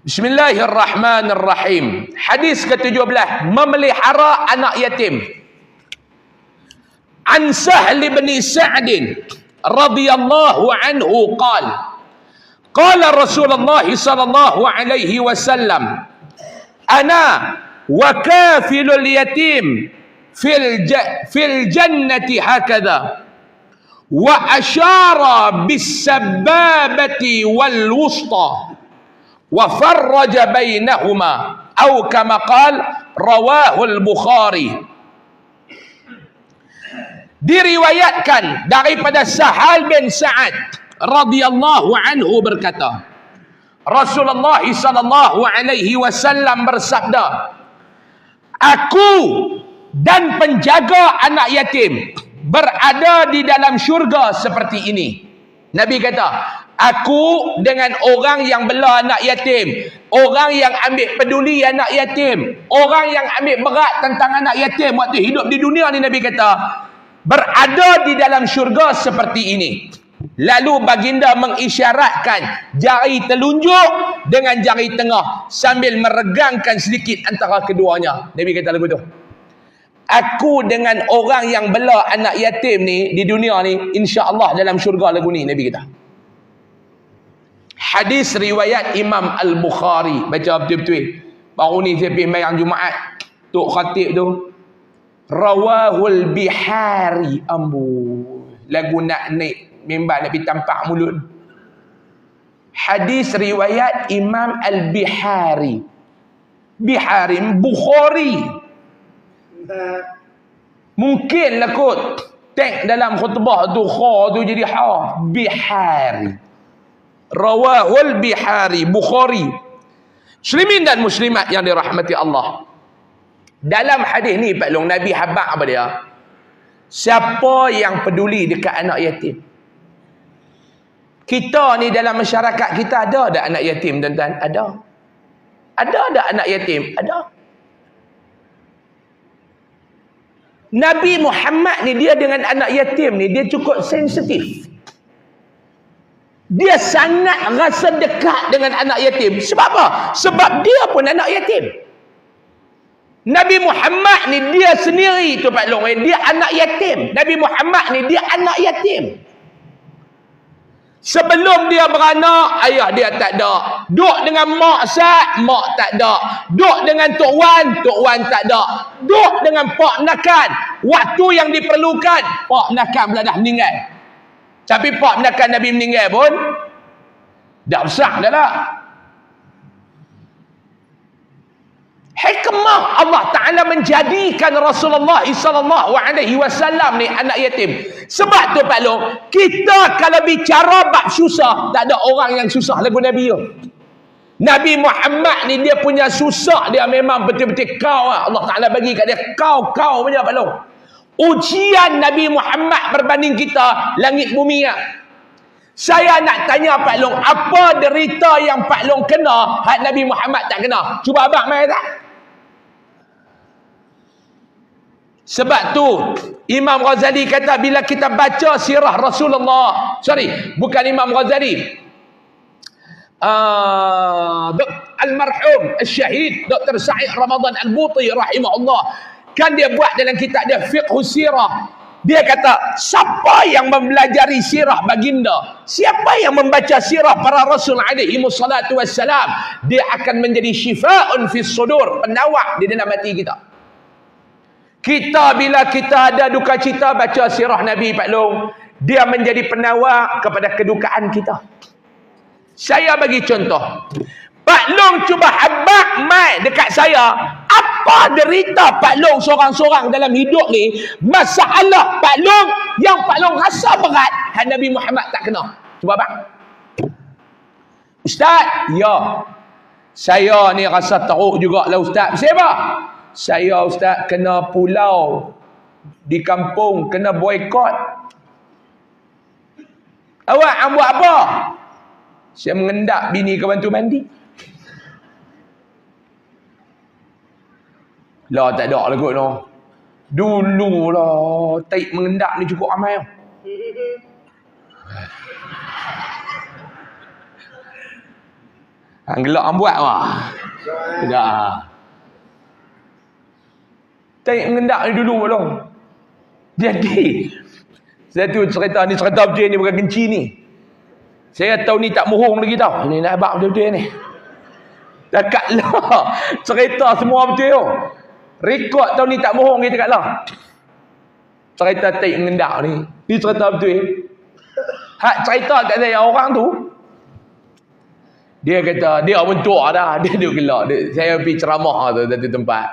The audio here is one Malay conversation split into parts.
Bismillahirrahmanirrahim. Hadis ke-17, memelihara anak yatim. An Sahl bin Sa'd radhiyallahu anhu qala Qala Rasulullah sallallahu alaihi wasallam Ana wa kafilul yatim fil fil jannati hakadha wa asyara bis sababati wal wusta wa farraja bainahuma atau kama qal rawahu al-bukhari diriwayatkan daripada sahal bin sa'ad radhiyallahu anhu berkata Rasulullah sallallahu alaihi wasallam bersabda Aku dan penjaga anak yatim berada di dalam syurga seperti ini. Nabi kata, Aku dengan orang yang bela anak yatim. Orang yang ambil peduli anak yatim. Orang yang ambil berat tentang anak yatim waktu hidup di dunia ni Nabi kata. Berada di dalam syurga seperti ini. Lalu baginda mengisyaratkan jari telunjuk dengan jari tengah. Sambil meregangkan sedikit antara keduanya. Nabi kata lagu tu. Aku dengan orang yang bela anak yatim ni di dunia ni. insya Allah dalam syurga lagu ni Nabi kata. Hadis riwayat Imam Al-Bukhari. Baca betul-betul. Baru ni saya pergi mayang Jumaat. Tok khatib tu. Rawahul Bihari. Ambu. Lagu nak naik mimbar nak pergi tampak mulut. Hadis riwayat Imam Al-Bihari. Bihari. Bukhari. Mungkinlah kot. Tank dalam khutbah tu. Kha tu jadi ha. Bihari rawahul bihari bukhari. Muslimin dan muslimat yang dirahmati Allah. Dalam hadis ni Pak Long Nabi habaq apa dia? Siapa yang peduli dekat anak yatim? Kita ni dalam masyarakat kita ada ada anak yatim tuan-tuan? Ada. Ada ada anak yatim? Ada. Nabi Muhammad ni dia dengan anak yatim ni dia cukup sensitif dia sangat rasa dekat dengan anak yatim. Sebab apa? Sebab dia pun anak yatim. Nabi Muhammad ni dia sendiri tu Pak Long. Dia anak yatim. Nabi Muhammad ni dia anak yatim. Sebelum dia beranak, ayah dia tak ada. Duk dengan mak sat, mak tak ada. Duk dengan Tok Wan, Tok Wan tak ada. Duk dengan Pak Nakan. Waktu yang diperlukan, Pak Nakan pula dah meninggal. Tapi pak menakan Nabi meninggal pun dah besar dah lah. Hikmah Allah Taala menjadikan Rasulullah sallallahu alaihi wasallam ni anak yatim. Sebab tu Pak Long, kita kalau bicara bab susah, tak ada orang yang susah lagu Nabi tu. Nabi Muhammad ni dia punya susah dia memang betul-betul kau lah. Allah Taala bagi kat dia kau-kau punya Pak Long ujian Nabi Muhammad berbanding kita langit bumi ya. Saya nak tanya Pak Long, apa derita yang Pak Long kena hak Nabi Muhammad tak kena? Cuba abang mai tak? Sebab tu Imam Ghazali kata bila kita baca sirah Rasulullah, sorry, bukan Imam Ghazali. Uh, Al-Marhum Al-Syahid Dr. Sa'id Ramadan Al-Buti rahimahullah Kan dia buat dalam kitab dia fiqh sirah. Dia kata, siapa yang mempelajari sirah baginda? Siapa yang membaca sirah para rasul alaihi wassalatu wassalam? Dia akan menjadi syifa'un fi sudur. Penawak di dalam hati kita. Kita bila kita ada duka cita baca sirah Nabi Pak Long. Dia menjadi penawak kepada kedukaan kita. Saya bagi contoh. Pak Long cuba habak mai dekat saya apa derita Pak Long seorang-seorang dalam hidup ni? Masalah Pak Long yang Pak Long rasa berat dan Nabi Muhammad tak kena. Cuba bang Ustaz ya. Saya ni rasa teruk juga lah Ustaz. Siapa saya Ustaz kena pulau di kampung kena boykot awak buat apa? Saya mengendak bini ke bantu mandi Lah tak ada lah kot no. Dulu lah. Taik mengendap ni cukup ramai. Hang gelak hang buat wah. Tidak. Tengok mengendak ni dulu belum. Jadi satu cerita ni cerita betul ni bukan kenci ni. Saya tahu ni tak mohong lagi tau. Ni nak abang betul-betul ni. Dekatlah. Cerita semua betul tu. Rekod tahu ni tak mohong kita dekatlah. Cerita tak mengendak ni. Ni cerita betul. Hak cerita kat saya orang tu. Dia kata, dia mentua dah. Dia duduk gelak. Dia, saya pergi ceramah tu satu tempat.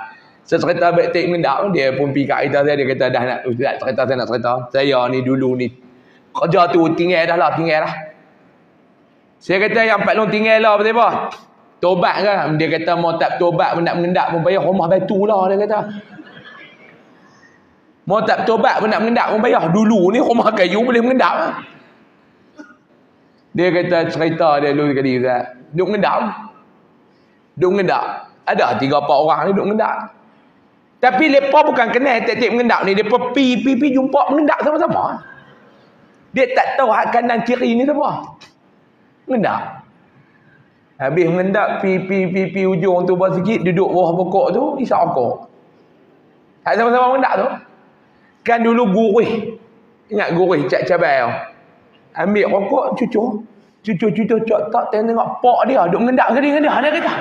Saya cerita baik tak mengendak dia pun pergi kat kita saya. Dia kata, dah nak ustaz, cerita saya nak cerita. Saya ni dulu ni. Kerja tu tinggal dah lah, tinggal dah. Saya kata yang Pak Long tinggal lah betul apa? Tobat kan? Dia kata mau tak tobat nak mengendak pun bayar rumah batu lah dia kata. Mau tak tobat pun nak mengendak pun bayar. Dulu ni rumah kayu boleh mengendak lah. Dia kata cerita dia dulu kali Ustaz. Duk mengendak. Duk mengendak. Ada tiga empat orang ni duk mengendak. Tapi mereka bukan kenal teknik mengendak ni. Mereka pi, pi, pi jumpa mengendak sama-sama. Dia tak tahu hak kanan kiri ni apa. Mengendak. Habis mengendak pi, pi, pi, pi ujung tu buat sikit. Duduk bawah pokok tu. Isyak pokok. Tak sama-sama mengendak tu. Kan dulu gurih. Ingat gurih cak-cabai tu. Ambil rokok cucuk. Cucuk-cucuk tak tak tengok pak dia. Duk mengendak ke dia dengan dia. Dia kata.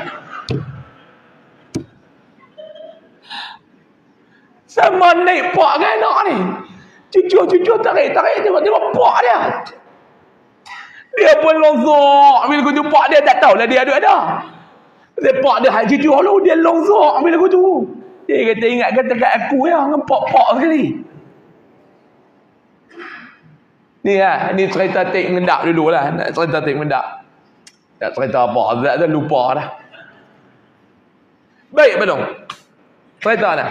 Sama naik pak dengan anak ni. Cucuk-cucuk tarik-tarik tengok-tengok pak dia. Dia pun longzok. Bila aku tu pak dia tak tahulah dia ada ada. Dia haji cucuk lu. Dia longzok bila aku tu. Dia kata ingat kata kat aku ya. Dengan pak-pak sekali. Ni lah. Ni cerita tik mengendak dulu lah. Nak cerita tik mengendak. Tak cerita apa. Azat tu lupa dah. Baik Pak. Cerita lah.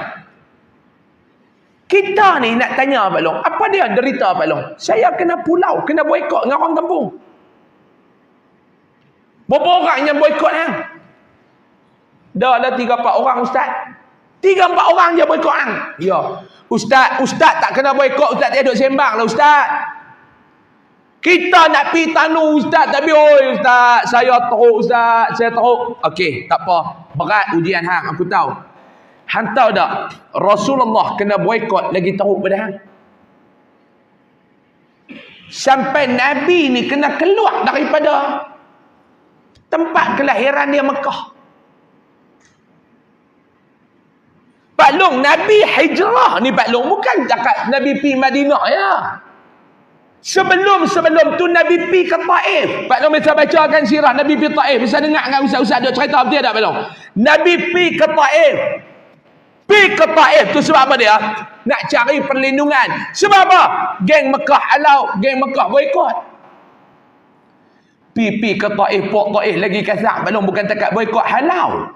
Kita ni nak tanya Pak Long. Apa dia derita Pak Long? Saya kena pulau. Kena boykot dengan orang kampung. Berapa orang yang boykot hang? Dah ada tiga empat orang ustaz. Tiga empat orang je boykot hang. Ya. Ustaz, ustaz tak kena boykot. Ustaz dia duduk sembang lah ustaz. Kita nak pi tanu ustaz tapi oi ustaz, saya teruk ustaz, saya teruk. Okey, tak apa. Berat ujian hang, aku tahu. Hang tahu tak? Rasulullah kena boykot lagi teruk pada hang. Sampai Nabi ni kena keluar daripada tempat kelahiran dia Mekah. Pak Long, Nabi hijrah ni Pak Long. Bukan cakap Nabi pi Madinah ya. Sebelum-sebelum tu Nabi pi ke Taif. Pak Long bisa bacakan sirah Nabi pi Taif. Bisa dengar dengan ustaz-ustaz dia cerita betul tak Pak Long? Nabi pi ke Taif. Pi ke Taif tu sebab apa dia? Nak cari perlindungan. Sebab apa? Geng Mekah halau, geng Mekah boikot. Pi-pi ke Taif, pok Taif lagi kasar. Long bukan takat boikot halau.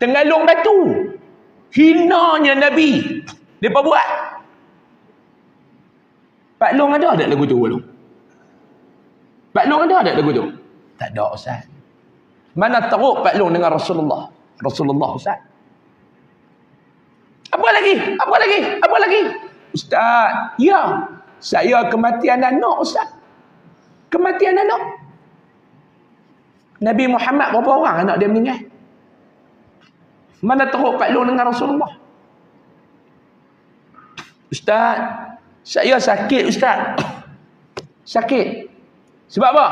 Tengalung batu. Hinanya Nabi. Dia apa buat? Pak Long ada tak lagu tu Long? Pak Long ada tak lagu tu? Tak ada Ustaz. Mana teruk Pak Long dengan Rasulullah? Rasulullah Ustaz. Apa lagi? Apa lagi? Apa lagi? Ustaz, ya. Saya kematian anak Ustaz. Kematian anak. Nabi Muhammad berapa orang anak dia meninggal? Mana teruk Pak Long dengan Rasulullah? Ustaz, saya sakit Ustaz. Sakit. Sebab apa?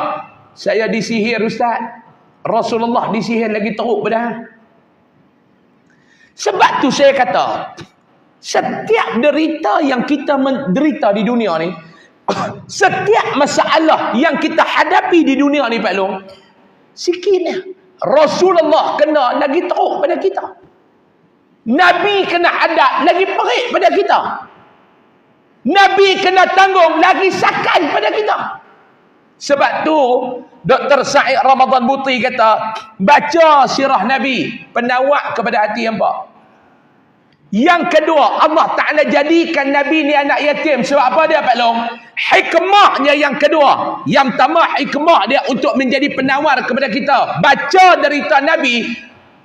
Saya disihir Ustaz. Rasulullah disihir lagi teruk pada Sebab tu saya kata, setiap derita yang kita menderita di dunia ni, setiap masalah yang kita hadapi di dunia ni Pak Long, sikitnya Rasulullah kena lagi teruk pada kita. Nabi kena hadap lagi perik pada kita. Nabi kena tanggung lagi sakan pada kita. Sebab tu Dr. Sa'id Ramadan Buti kata, baca sirah Nabi, penawak kepada hati hamba. Yang kedua, Allah Ta'ala jadikan Nabi ni anak yatim. Sebab apa dia Pak Long? Hikmahnya yang kedua. Yang pertama hikmah dia untuk menjadi penawar kepada kita. Baca derita Nabi,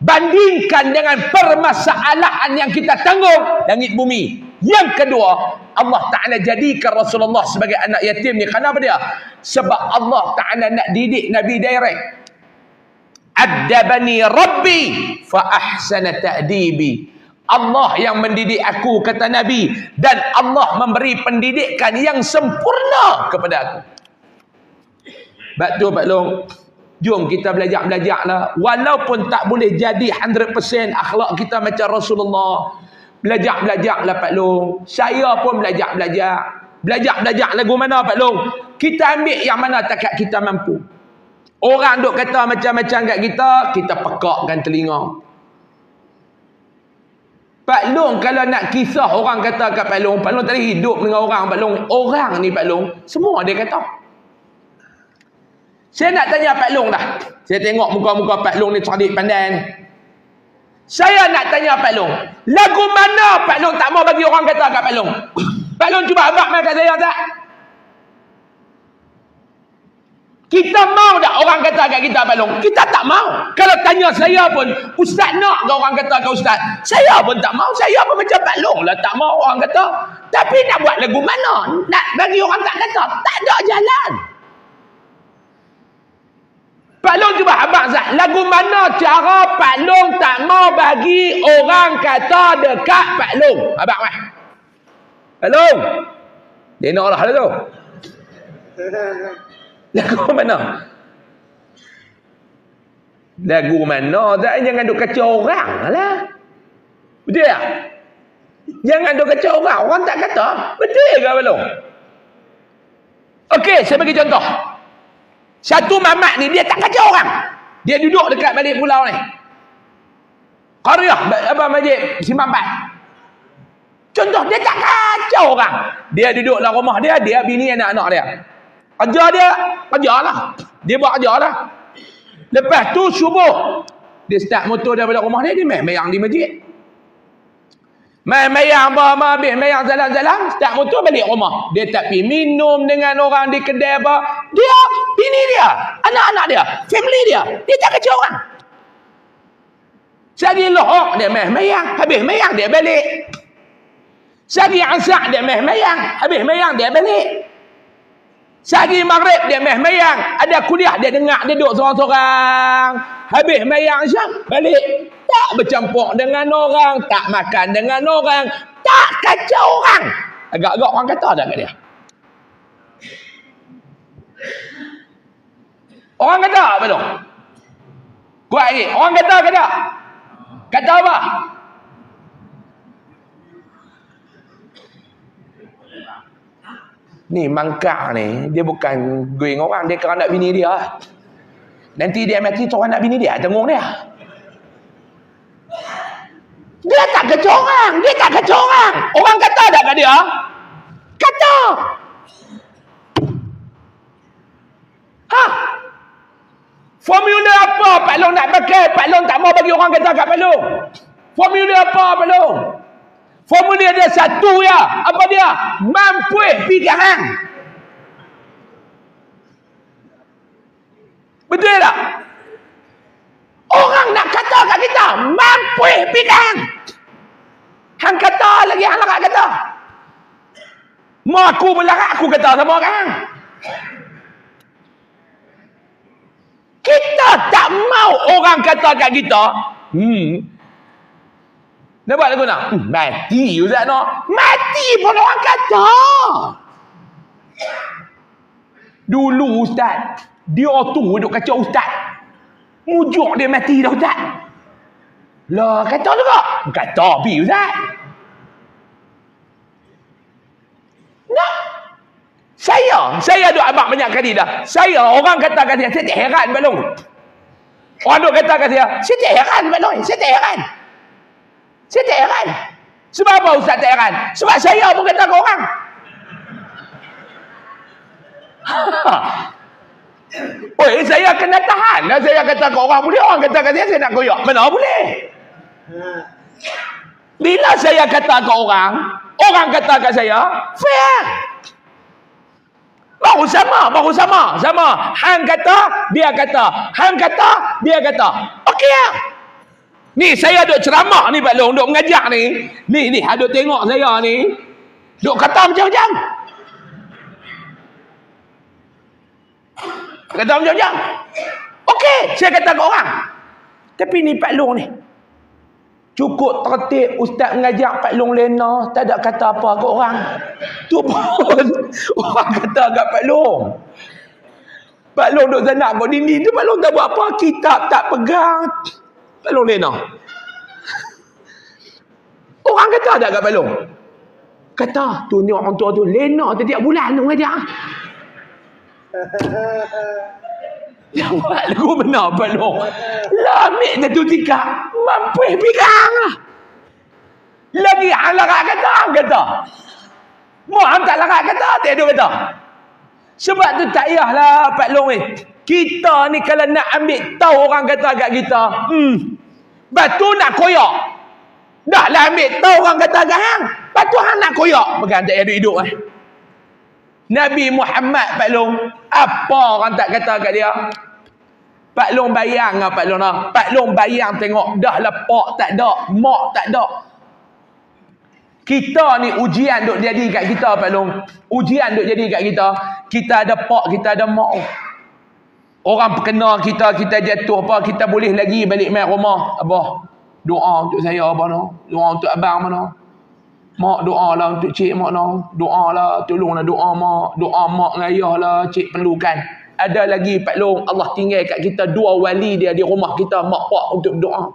bandingkan dengan permasalahan yang kita tanggung langit bumi. Yang kedua, Allah Ta'ala jadikan Rasulullah sebagai anak yatim ni. Kenapa dia? Sebab Allah Ta'ala nak didik Nabi direct. Addabani Rabbi fa ahsana ta'dibi. Allah yang mendidik aku kata Nabi dan Allah memberi pendidikan yang sempurna kepada aku. Sebab tu Pak Long, jom kita belajar-belajar lah. Walaupun tak boleh jadi 100% akhlak kita macam Rasulullah. Belajar-belajar lah Pak Long. Saya pun belajar-belajar. Belajar-belajar lagu mana Pak Long? Kita ambil yang mana takat kita mampu. Orang duk kata macam-macam kat kita, kita pekakkan telinga. Pak Long kalau nak kisah orang kata kat Pak Long, Pak Long tadi hidup dengan orang Pak Long. Orang ni Pak Long, semua dia kata. Saya nak tanya Pak Long dah. Saya tengok muka-muka Pak Long ni cerdik pandai. Saya nak tanya Pak Long. Lagu mana Pak Long tak mau bagi orang kata kat Pak Long? Pak Long cuba abang main kat saya tak? Kita mau tak orang kata kat kita Pak Long? Kita tak mau. Kalau tanya saya pun, Ustaz nak ke orang kata kat Ustaz? Saya pun tak mau. Saya pun macam Pak Long lah. Tak mau orang kata. Tapi nak buat lagu mana? Nak bagi orang tak kata? Tak ada jalan. Pak Long cuba abang Zat. Lagu mana cara Pak Long tak mau bagi orang kata dekat Pak Long? Abang mah. Pak Long. Dia nak lah tu. Lagu mana? Lagu mana? Tak jangan duk kacau orang lah. Betul tak? Jangan duk kacau orang. Orang tak kata. Betul ke belum? Okey, saya bagi contoh. Satu mamat ni dia tak kacau orang. Dia duduk dekat balik pulau ni. Qaryah apa majid Simpang Empat. Contoh dia tak kacau orang. Dia duduk dalam rumah dia, dia bini anak-anak dia. Ajar dia, ajarlah. Dia buat ajarlah. Lepas tu subuh, dia start motor daripada rumah dia, dia main mayang di masjid. Main mayang apa, apa habis mayang jalan-jalan, start motor balik rumah. Dia tak pergi minum dengan orang di kedai apa. Dia, bini dia, anak-anak dia, family dia. Dia tak kacau orang. Sehari lohok, dia main mayang. Habis mayang, dia balik. Sehari asak, dia main mayang. Habis mayang, dia balik. Sehari maghrib dia meh mayang. Ada kuliah dia dengar dia duduk seorang-seorang. Habis mayang syam balik. Tak bercampur dengan orang. Tak makan dengan orang. Tak kacau orang. Agak-agak orang kata dah kat dia. Orang kata apa tu? Kuat lagi. Orang kata kata. Kata apa? Ni mangkak ni, dia bukan going orang, dia kerana bini dia. Nanti dia mati tu anak bini dia, tengok dia. Dia tak kacau orang, dia tak kacau orang. Orang kata tak kat dia? Kata. Ha? Formula apa Pak Long nak pakai? Pak Long tak mau bagi orang kata kat Pak Long. Formula apa Pak Long? Formula dia satu ya. Apa dia? Mampu pikiran. Betul tak? Orang nak kata kat kita, mampu pikiran. Hang kata lagi, hang larat kata. Mau aku melarat, aku kata sama orang. Kita tak mau orang kata kat kita, hmm, dia buat lagu nak? Hmm, mati Ustaz nak. Mati pun orang kata. Dulu Ustaz. Dia tu duduk kacau Ustaz. Mujuk dia mati dah Ustaz. Lah kata juga. Kata pi Ustaz. Nak. Saya. Saya duk abang banyak kali dah. Saya orang kata kat saya. Saya tak heran balong. Orang duk kata kat saya. Saya tak heran balong. Saya tak heran. Saya tak heran. Sebab apa Ustaz tak heran? Sebab saya pun kata ke orang. Oi, saya kena tahan. Lah saya kata ke orang boleh, orang kata ke saya, saya nak koyak. Mana boleh? Bila saya kata ke orang, orang kata ke saya, fair. Baru sama, baru sama. Sama. Hang kata, dia kata. Hang kata, dia kata. Okey ya. Ni saya duk ceramah ni Pak Long, duk mengajar ni. Ni ni ada tengok saya ni. Duk kata macam-macam. Kata macam-macam. Okey, saya kata ke orang. Tapi ni Pak Long ni. Cukup tertib ustaz mengajar Pak Long lena, tak ada kata apa ke orang. Tu pun orang kata kat Pak Long. Pak Long duduk sana kau dinding tu Pak Long tak buat apa, kitab tak pegang. Pak Long lena. Orang kata tak kat Pak Long? Kata, tu ni orang tua tu lena setiap bulan tu mengajar. Yang buat lagu benar Pak Long. Lah ambil satu tika. Mampu pegang lah. Lagi hang larat kata, hang kata. Hang tak larat kata, tak ada kata. Sebab tu tak payahlah Pak Long ni. Kita ni kalau nak ambil tahu orang kata kat kita. Hmm. Batu nak koyak. Dah lah ambil tahu orang kata kat hang. Batu hang nak koyak. Bukan tak ada hidup eh. Nabi Muhammad Pak Long, apa orang tak kata kat dia? Pak Long bayang ah Pak Long lah. Pak Long bayang tengok dah lah pak tak ada, mak tak ada. Kita ni ujian duk jadi kat kita Pak Long. Ujian duk jadi kat kita. Kita ada pak, kita ada mak. Orang kena kita, kita jatuh apa, kita boleh lagi balik main rumah. Abah, doa untuk saya abah no. Doa untuk abang mana. Mak doa lah untuk cik mak no. Doa lah, tolonglah doa mak. Doa mak dengan ayah lah, cik perlukan. Ada lagi Pak Long, Allah tinggal kat kita dua wali dia di rumah kita, mak pak untuk doa.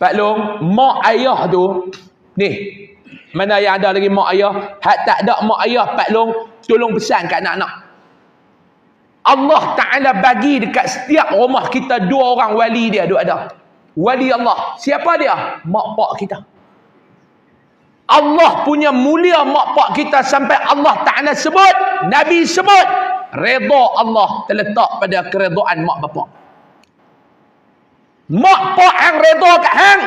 Pak Long, mak ayah tu, ni, mana yang ada lagi mak ayah? Hak tak ada mak ayah, Pak Long, tolong pesan kat anak-anak. Allah Ta'ala bagi dekat setiap rumah kita dua orang wali dia duk ada. Wali Allah. Siapa dia? Mak pak kita. Allah punya mulia mak pak kita sampai Allah Ta'ala sebut, Nabi sebut, redha Allah terletak pada keredaan mak bapak. Mak pak hang redha kat hang,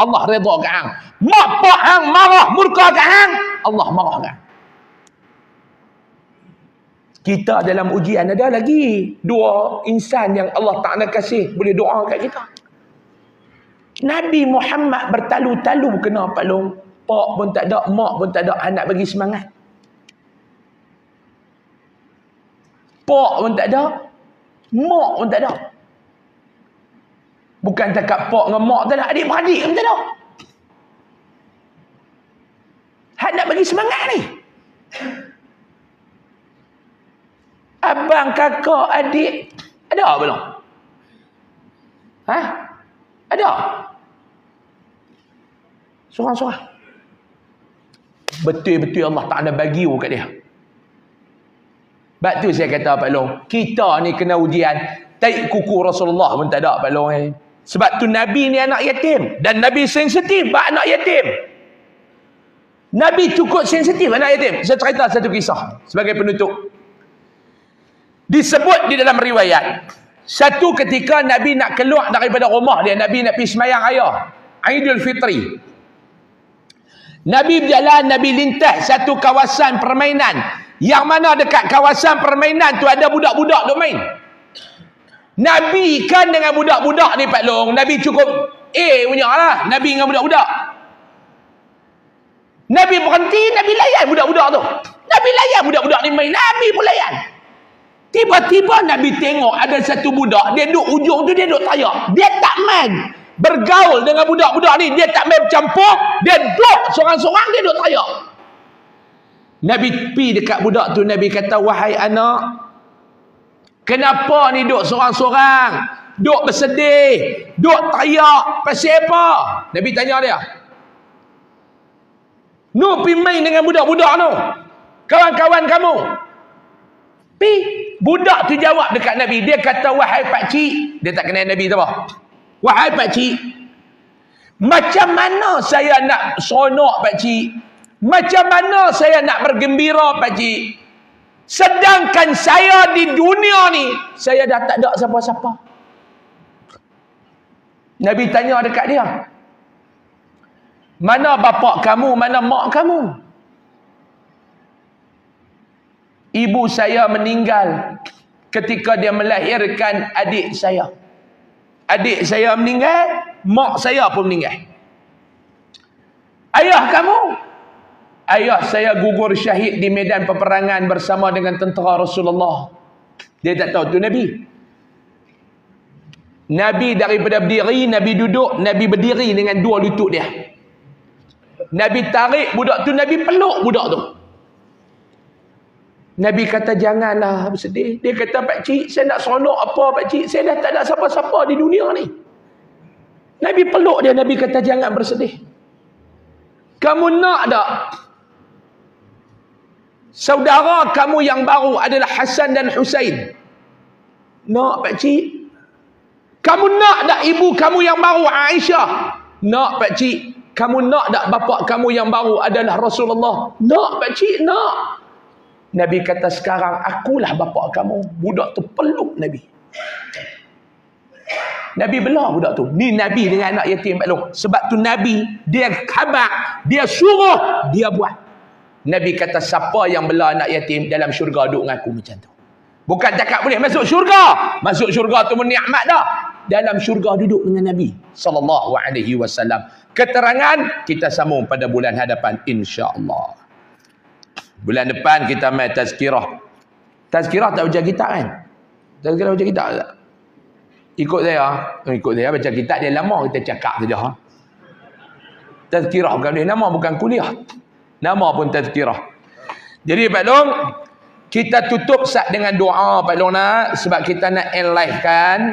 Allah redha kat hang. Mak pak hang marah murka kat hang, Allah marah kat hang. Kita dalam ujian ada lagi dua insan yang Allah Ta'ala kasih boleh doa kat kita. Nabi Muhammad bertalu-talu kena Pak Long. Pak pun tak ada, mak pun tak ada, anak bagi semangat. Pak pun tak ada, mak pun tak ada. Bukan cakap pak dengan mak tak ada, adik-beradik pun tak ada. Hak nak bagi semangat ni. Abang, kakak, adik, ada belum? Ha? Ada? Seorang-seorang. Betul-betul Allah tak ada bagi kat dia. Sebab tu saya kata Pak Long, kita ni kena ujian. Taik kuku Rasulullah pun tak ada Pak Long. Eh. Sebab tu Nabi ni anak yatim. Dan Nabi sensitif buat anak yatim. Nabi cukup sensitif anak yatim. Saya cerita satu kisah sebagai penutup. Disebut di dalam riwayat. Satu ketika Nabi nak keluar daripada rumah dia. Nabi nak pergi semayang ayah. Aidul Fitri. Nabi berjalan, Nabi lintas satu kawasan permainan. Yang mana dekat kawasan permainan tu ada budak-budak duk main. Nabi kan dengan budak-budak ni Pak Long. Nabi cukup A punya lah. Nabi dengan budak-budak. Nabi berhenti, Nabi layan budak-budak tu. Nabi layan budak-budak ni main. Nabi pun layan. Tiba-tiba Nabi tengok ada satu budak. Dia duduk ujung tu, dia duduk tayak. Dia tak main. Bergaul dengan budak-budak ni dia tak main bercampur dia duduk seorang-seorang dia duduk tayak Nabi pi dekat budak tu Nabi kata wahai anak kenapa ni duduk seorang-seorang? Duduk bersedih duduk tayak pasal apa? Nabi tanya dia. Nu pi main dengan budak-budak tu kawan-kawan kamu. Pi budak tu jawab dekat Nabi dia kata wahai pakcik dia tak kenal Nabi tu apa Wahai pakcik, macam mana saya nak seronok pakcik? Macam mana saya nak bergembira pakcik? Sedangkan saya di dunia ni, saya dah tak ada siapa-siapa. Nabi tanya dekat dia. Mana bapak kamu, mana mak kamu? Ibu saya meninggal ketika dia melahirkan adik saya. Adik saya meninggal, mak saya pun meninggal. Ayah kamu? Ayah saya gugur syahid di medan peperangan bersama dengan tentera Rasulullah. Dia tak tahu tu Nabi. Nabi daripada berdiri, Nabi duduk, Nabi berdiri dengan dua lutut dia. Nabi tarik budak tu, Nabi peluk budak tu. Nabi kata janganlah bersedih. Dia kata pak cik, saya nak seronok apa pak cik? Saya dah tak ada siapa-siapa di dunia ni. Nabi peluk dia, Nabi kata jangan bersedih. Kamu nak tak? Saudara kamu yang baru adalah Hasan dan Husain. Nak pak cik? Kamu nak tak ibu kamu yang baru Aisyah? Nak pak cik? Kamu nak tak bapa kamu yang baru adalah Rasulullah? Nak pak cik? Nak. Nabi kata sekarang akulah bapa kamu. Budak tu peluk Nabi. Nabi belah budak tu. Ni Nabi dengan anak yatim Long. Sebab tu Nabi, dia khabar, dia suruh, dia buat. Nabi kata siapa yang belah anak yatim dalam syurga duduk dengan aku macam tu. Bukan cakap boleh masuk syurga. Masuk syurga tu nikmat dah. Dalam syurga duduk dengan Nabi sallallahu alaihi wasallam. Keterangan kita sambung pada bulan hadapan insya-Allah. Bulan depan kita main tazkirah. Tazkirah tak baca kitab kan? Tazkirah baca kitab tak? Ikut saya. Oh, ikut saya baca kitab dia lama kita cakap saja. Ha? Tazkirah bukan dia nama bukan kuliah. Nama pun tazkirah. Jadi Pak Long, kita tutup sat dengan doa Pak Long nak sebab kita nak enlive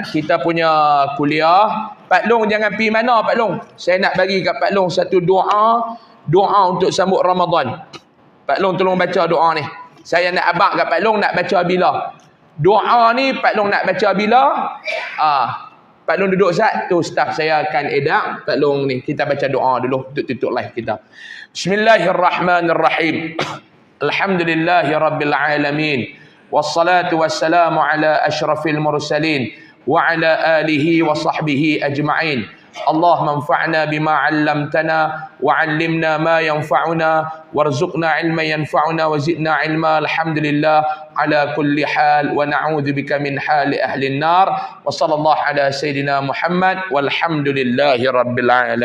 kita punya kuliah. Pak Long jangan pergi mana Pak Long. Saya nak bagi kat Pak Long satu doa, doa untuk sambut Ramadan. Pak Long tolong baca doa ni. Saya nak abang kat Pak Long nak baca bila. Doa ni Pak Long nak baca bila? Ah, Pak Long duduk sat tu staff saya akan edak. Pak Long ni kita baca doa dulu untuk tutup live kita. Bismillahirrahmanirrahim. Alhamdulillahirabbil alamin. Wassalatu wassalamu ala asyrafil mursalin wa ala alihi wa sahbihi ajma'in. اللهم انفعنا بما علمتنا وعلمنا ما ينفعنا وارزقنا علما ينفعنا وزدنا علما الحمد لله على كل حال ونعوذ بك من حال أهل النار وصلى الله على سيدنا محمد والحمد لله رب العالمين